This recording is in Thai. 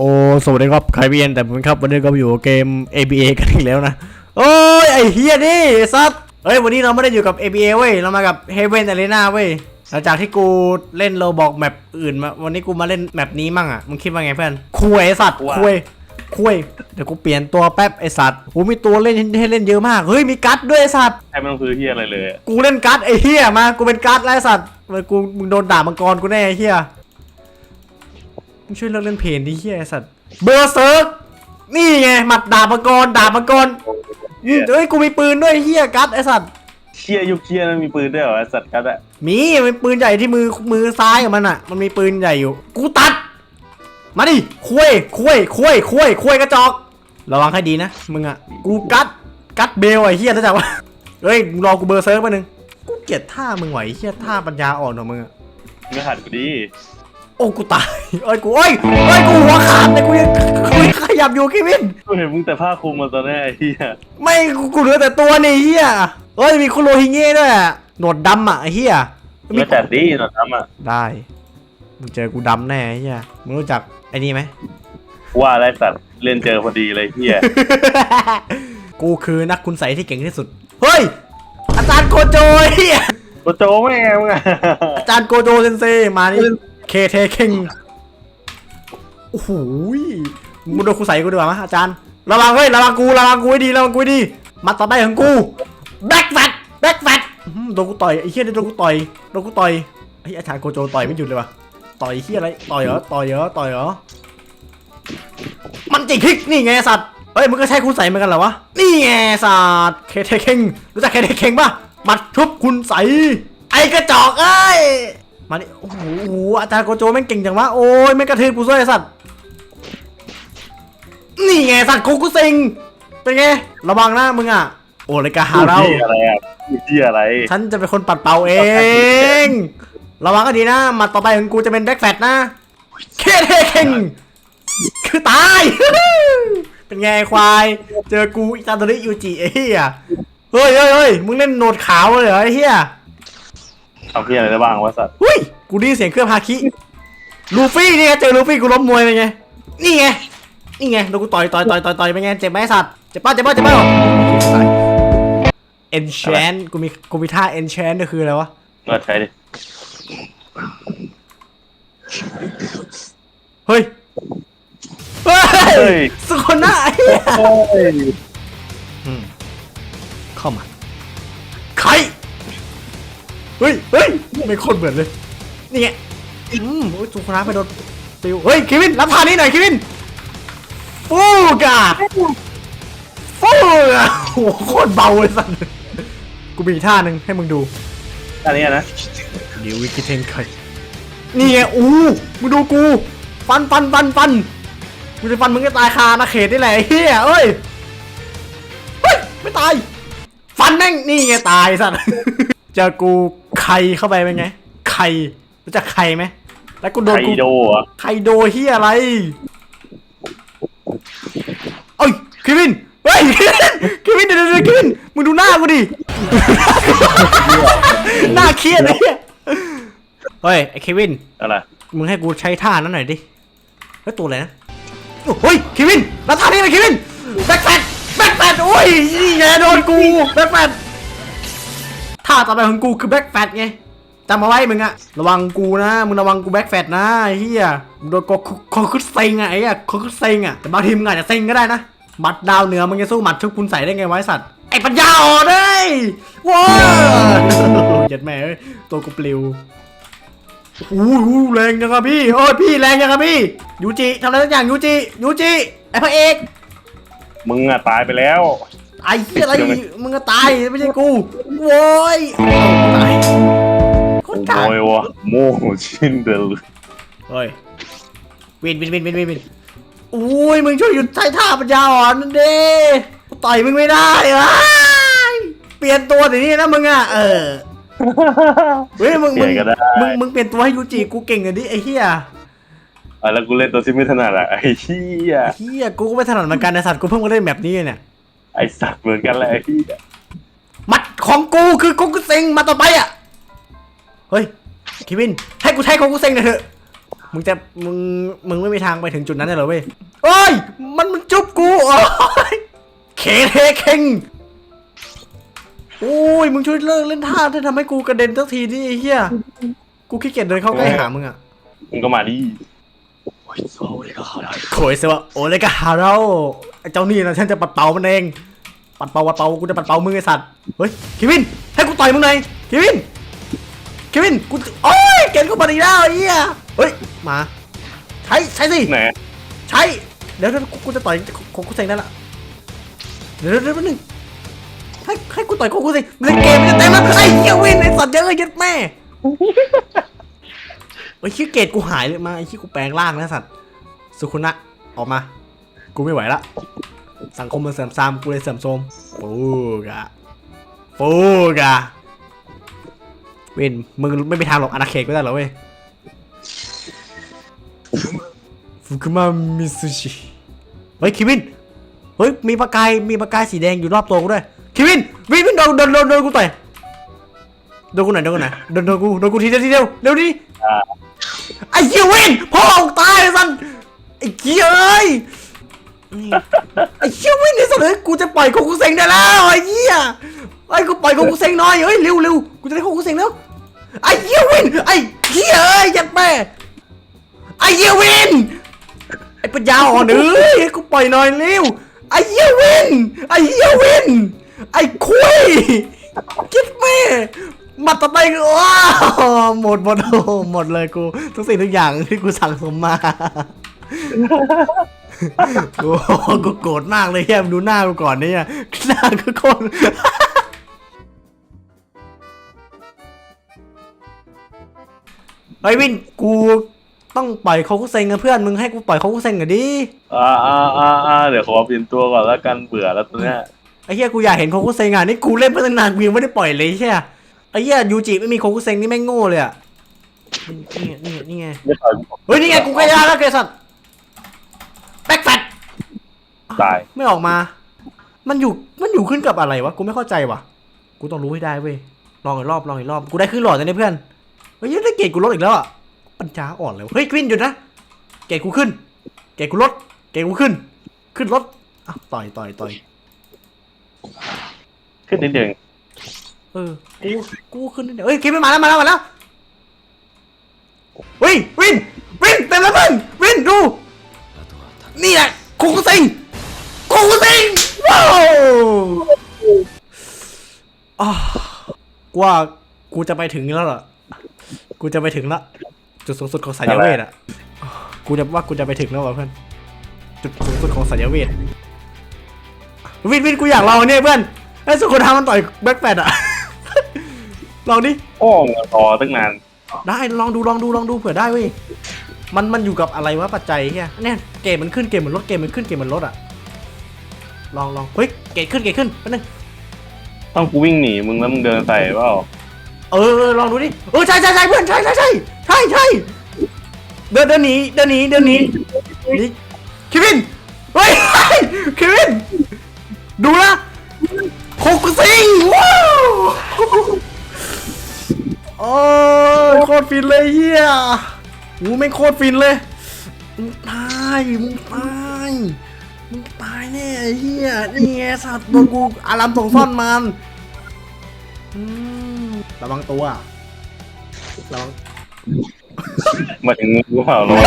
โอ้สวัสดีครับใครเบียนแต่ผมครับวันนี้ก็อยู่เกม ABA กันอีกแล้วนะ โอ้ยไอ้เฮียนี่ไอ้ซัดเฮ้ยวันนี้เราไม่ได้อยู่กับ ABA เว้ยเรามากับ Heaven Arena เว้ยหลังจากที่กูเล่นโลบอกแมปอื่นมาวันนี้กูมาเล่นแมปนี้มั่งอะมึงคิดว่าไงเพื่อนคุยไอ้สัตว์ว่าคุยคุยเดี๋ยวกูเปลี่ยนตัวแป๊บไอ้สัตว์โอ้มีตัวเล่นให้เล่นเยอะมากเฮ้ยมีกัดด้วยไอ้สัตว์ใครไม่ต้องซื้อเฮียอะไรเลยอะกูเล่นการ์ดไอ้เฮียมากูเป็นการ์ดไร้สัตว์มันกูมึงโดนด่ามังกรกูแน่ไอ้เฮีย มึงช่วยเลิกเล่นเพลงดิเฮียไอ้สัตว์เบอร์เซิร์กนี่ไงหมัดด่ามังกรด่ามังกรอืมเอ้ยกูมีปืนด้วยเฮียการ์ดไอ้สัตว์เชียยุคเชียนั้นมีปืนด้วยเหรอไอ้สัตว์กัดอะมีมันปืนใหญ่ที่มือมือซ้ายของมันอะ มันมีปืนใหญ่อยู่ กูตัด มาดิคุยคุยคุยคุยคุยกระจอกระวังให้ดีนะมึงอะกูกัดกัดเบลไอ้เฮียรู้จักวะเฮ้ยมึงรอกูเบอร์เซิร์ฟมาหนึ่งกูเกลียดท่ามึงไหวะไอ้เฮียท่าปัญญาอ่อนของมึงอะมึงก็หัดกูดิ โอ้กูตายเอ้ยกูเอ้ยเอ้ยกูหัวขาดเลยกูยังกูยังขยับอยู่คิวิน กูเห็นมึงแต่ผ้าคลุมมาตอนนี้ไอ้เฮียไม่กูกูเหลือแต่ตัวนี่เฮียเอ้ยมีคุโรฮิเง่ด้วยอะหนวดดำอะไอ้เฮียมึงก็จัดดิหนอนทำอะได้มึงเจอกูดำแน่ไอ้เฮียมึงรู้จักไอ้นี่ไหม ว่าอะไรสัตว์เล่นเจอพอดีเลยเฮียกูคือนักคุณใสยที่เก่งที่สุด เฮ้ย อาจารย์โกโจไอ้เฮียโกโจแม่งมึงอะอาจารย์โกโจเซนเซมานี่ เคเทเคิงโอ้โหยมึงโดนคุณใสยกูดีกว่ามั้ยอาจารย์ระวังเฮ้ยระวังกูระวังกูให้ดีระวังกูให้ดีมาต่อไปของกูแบ็คแฟตแบ็คแฟตโดนกูต่อยไอ้เฮียนี่โดนกูต่อยโดนกูต่อยไอ้ยอาจารย์โกโจต่อยไม่หยุดเลยวะต่อยไอ้เฮียอะไรต่อยเหรอต่อยเหรอต่อยเหรอมันจิกคลิกนี่ไงสัตว์เฮ้ยมึงก็ใช้คุณใสยเหมือนกันเหรอวะนี่ไงสัตว์เคเทเคิงรู้จักเคเทเคิงปะมัดทุบคุณใสยไอ้กระจอกเอ้ย มาดิโอ้โหโอ้โหอาจารย์โกโจแม่งเก่งจังวะโอ้ยแม่งกระทืบกูซะไอ้สัตว์นี่ไงสัตว์คุกุซิงเป็นไงระวังนะมึงอะโอ้เลยกาหาเราพูดเหี้ยอะไรอะพูดเฮียอะไร ฉันจะเป็นคนปัดเป่าเอง ระวังก็ดีนะหมาต่อไปของกูจะเป็นแบ็คแฟตนะเคเทเคิงคือตาย เป็นไงควาย เจอกูอิตาโดริยูจิไอ้เหี้ยเฮ้ยเฮ้ยเฮ้ยมึงเล่นโหนดขาวเลยเหรอไอ้เหี้ย ทำเฮียอะไรได้บ้างวะสัตว์หุ้ย กูได้ยินเสียงเครื่องฮาคิ ลูฟี่นี่ไงเจอลูฟี่กูล้มมวยเป็นไง นี่ไง นี่ไงโดนกูต่อยต่อยต่อยต่อยต่อยเป็นไงเจ็บไหมไอ้สัตว์ เจ็บป่ะเจ็บป่ะเจ็บป่ะเอนชนกูมีกูมีท่าเอนชนก็คืออะไรวะมาใช้ดิ เฮ้ย เฮ้เฮ้ย ยสุโคนหน้าไอ้เหี้ยโอ้ยอืมเข้ามา ใคร เฮ้ยเฮ้ยไม่โคนเหมือนเลย นี่ไง อืมโอ้ยสุโคนหน้าไปโดนติวเฮ้ยเควิน รับท่านี้หน่อยเควิน ฟูกาฟูกาโอ้โหโคตรเบาเลยสัสกูมีอีกท่าหนึ่งให้มึงดู อันนี้นะเดี๋ยววิกิเทนไคนี่ไง อู้มึงดูกู ฟันฟันฟันฟันกูจะฟันมึงก็ตายคานาเขตนี่แหละไอ้เฮียเอ้ย เฮ้ย ไม่ตาย ฟันแม่ง นี่ไงตายสัตว์ เจอกู ไข่เข้าไปเป็นไง ไข่รู้จักไข่ไหม แล้วกูโดนไคกูโดอะไคโดเฮียอะไรเอ้ยเควินเฮ้ยเควินเดี๋ยวเดี๋ยวเดี๋ยวเควินมึงดูหน้ากูดิ หน้าเครียดเลยเหี้ยเฮ้ยไอ้เควิน อะไรมึงให้กูใช้ท่านั้นหน่อยดิแล้วตัวอะไรนะโอ้ยเควินแล้วท่านี้เลยเควินแบ็คแฟตแบ็คแฟตโอ้ยนี่ไงโดนกูแบ็คแฟต ท่าต่อไปของกูคือแบ็คแฟตไงจำมาไว้มึงอะระวังกูนะมึงระวังกูแบ็คแฟตนะไอ้เฮียมึงโดนกคอคุดเซ็งอะไอ้เหี้ยคอคุดเซ็งอะแต่บางทีมึงอาจจะเซ็งก็ได้นะหมัดดาวเหนือมึงจะสู้หมัดชุบคุณใส่ได้ไงไว้สัตว์ไอ้ปัญญาอ่อนเลยว้าเจ็ดแม่ตัวกูปลิวอู้หูแรงจังครับพี่โอ้ยพี่แรงจังครับพี่ยูจิทำอะไรสักอย่างยูจิยูจิไอพระเอกมึงอะตายไปแล้ว ไอ้เหี้ยอะไรมึงก็ตายไม่ใช่กูโว้ยตายคนตายโอ้ยวะโมชินเดลเฮ้ยวินวินวินวินวินวินอุ้ยมึงช่วยหยุดใช้ท่าปัญญาอ่อนนั่นเด้กูต่อยมึงไม่ได้เอ้ยเปลี่ยนตัวเดี๋ยวนี้นะมึงอะเออเฮ้ยมึงเปลี่มึยงนก็ได้มึงมึงเปลี่ยนตัวให้ยูจิกูเก่งเลยดิไอ้เหี้ยอะแล้วกูเล่นตัวที่ไม่ถนัดอะไอ้เหี้ยเฮียกูก็ไม่ถนัดเหมือนกันไอสัตว์กูเพิ่งมาเล่นแบบนี้เนี่ย ไอ้สัตว์เหมือนกันแหละไอ้เหี้ยมัดของกูคือโคกุเซ็งมาต่อไปอะ เฮ้ยเควิน ให้กูใช้โคกุเซ็งหน่อยเถอะมึงจะมึงมึงไม่มีทางไปถึงจุดนั้นได้เหรอเว้ยเอ้ย มันมันจุบกูโอ้ยเคเทเค็งโอ้ยมึงช่วยเลิกเล่นท่าที่ทำให้กูกระเด็นสักทีนี่ไอ้เหี้ยกูขี้เกียจเดินเข้าใกล้หามึงอะมึงก็มาดิโขยเสวะโอเลกาฮาเราไอ้ เจ้านี่นะฉันจะปัดเป่ามันเอง ปัดเป่าปัดเป่ากูจะปัดเป่ามึงไอ้สัตว์เฮ้ยเควินให้กูต่อยมึงหน่อยเควินเควินกูโอ้ยเก่งกูปัดอีกแล้วไอ้เหี้ยเฮ้ยมา ใช้ใช้สิไหนใช้เดี๋ยวเดี๋ยวกูกูจะต่อยของกูเซ็งได้ละเดี๋ยวเดี๋ยวเดี๋ยวแป๊บนึงให้ให้กูต่อยของกูเซ็งในเกมมันจะเต็มแล้วไอ้เหี้ยวินไอ้สัตว์เยอะยัดแม่ไอ้ยชื่อเกตกูหายเลยมาไอ้ชื่อกูแปลงร่างนะสัตว์สุขุนะออกมา กูไม่ไหวละ สังคมมันเสื่อมทรามกูเลยเสื่อมโทรมฟูกะฟูกะเวนมึงไม่มีทางหรอกอนาเขตก็ได้หรอเว้ยฟุกุมามิซุชิเฮ้ยคิวินเฮ้ยมีประกายมีประกายสีแดงอยู่รอบตัวกูด้วยคิวินวินวินโดนโดนโดนโดนกูต่อยโดนกูหน่อยโดนกูหน่อยโดนโดนกูโดนกูทีเดียวทีเดียวเร็วดิอ่าไอ้เหี้ยวินพ่อออกตายไอ้สันไอ้เหี้ยเอ้ย ไอ้เหี้ยวินไอ้สันเอ้ยกูจะปล่อยโคกุเซ็งได้แล้วไอ้เหี้ยไอ้กูปล่อยโคกุเซ็งหน่อยเฮ้ยเร็วเร็วกูจะได้โคกุเซ็งแล้วไอ้เหี้ยวินไอ้เหี้ยเอ้ยยัดแม่ไอ้เหี้ยวินไอ้ปัญญาอ่อนเอ้ยให้กูปล่อยหน่อยเร็วไอ้เหี้ยวินไอ้เหี้ยวินไอ้คุยคิดแม่มัดต่อไปคือว้าหมดหมดโอ้หมดเลยกูทุกสิ่งทุกอย่างที่กูสั่งสมมา โอ้โหกูโกรธมากเลยแค่ดูหน้ากูก่อนเนี่ยหน้ากูโคตรไอ้ยวินกูต้องปล่อยเขาคุเซ็งกับเพื่อนมึงให้กูปล่อยเขาคุเซ็งหน่อยดิอ่าอ่าอ่าอ่าเดี๋ยวขอเปลี่ยนตัวก่อนแล้วกันเบื่อแล้วตัวเนี้ยไอ้เหี้ยกูอยากเห็นเขาคุเซ็งอะนี่กูเล่นมาตั้งนานกูยังไม่ได้ปล่อยเลยใช่ไหมไอ้เหี้ยยูจิไม่มีเขาคุเซ็งนี่แม่งโง่เลยอะนี่ไงนี่ไงนี่ไงไม่ต่อยเฮ้ยนี่ไงกูใกล้ได้แล้วเกรซัน แบ็คแฟตตาย ไม่ออกมา มันอยู่ มันอยู่ขึ้นกับอะไรวะ กูไม่เข้าใจวะกูต้องรู้ให้ได้เว้ย ลองอีกรอบ ลองอีกรอบ กูได้ขึ้นหลอดแล้วเนี่ยเพื่อน เฮ้ยได้เกรดกูลดอีกแล้วอะ ปัญญาอ่อนเลยวะเฮ้ยกวินหยุดนะ เกรดกูขึ้น เกรดกูลด เกรดกูขึ้น ขึ้นลดอะต่อยต่อยต่อย ขึ้นนิดเดียวเองเออ กู กูขึ้นนิดเดียวเฮ้ยเกมไม่มาแล้วมาแล้วมาแล้ว เฮ้ยวิน กูว่ากูจะไปถึงแล้วเหรอกูจะไปถึงละจุดสูงสุดของสายเวทอะ กูจะว่ากูจะไปถึงแล้วว่ะเพื่อน จุดสูงสุดของสายเวทวินวินกูอยากลองอันเนี่ยเพื่อนไอ้สุขุนทามันต่อยแบ็คแฟดอะ ลองดิ โอ้มึงรอตั้งนาน ได้ลองดูลองดูลองดูเผื่อได้เว้ย มันมันอยู่กับอะไรวะปัจจัยเฮียเนี่ยเกมมันขึ้นเกมมันลดเกมมันขึ้นเกมมันลดอะ ลองลองเฮ้ยเกรดขึ้นเกรดขึ้นแป๊บนึง ต้องกูวิ่งหนีมึงแล้วมึงเดินใส่เปล่าเออเออลองดูดิเออใช่ใช่ใช่เพื่อนใช่ใช่ใช่ใช่ใช่เดินเดินหนีเดินหนีเดินหนีหนีเควินเฮ้ยเควินดูนะโคกุซิงว้าวโอ้ยโคตรฟินเลยเฮียกูไม่งโคตรฟินเลยตายมึงตายมึงตาย แน่เฮียนี่ไงสัตว์ตัวกูอารามส่งซ่อนมันระวังตัวระวังหมาถึงงูเห่าลง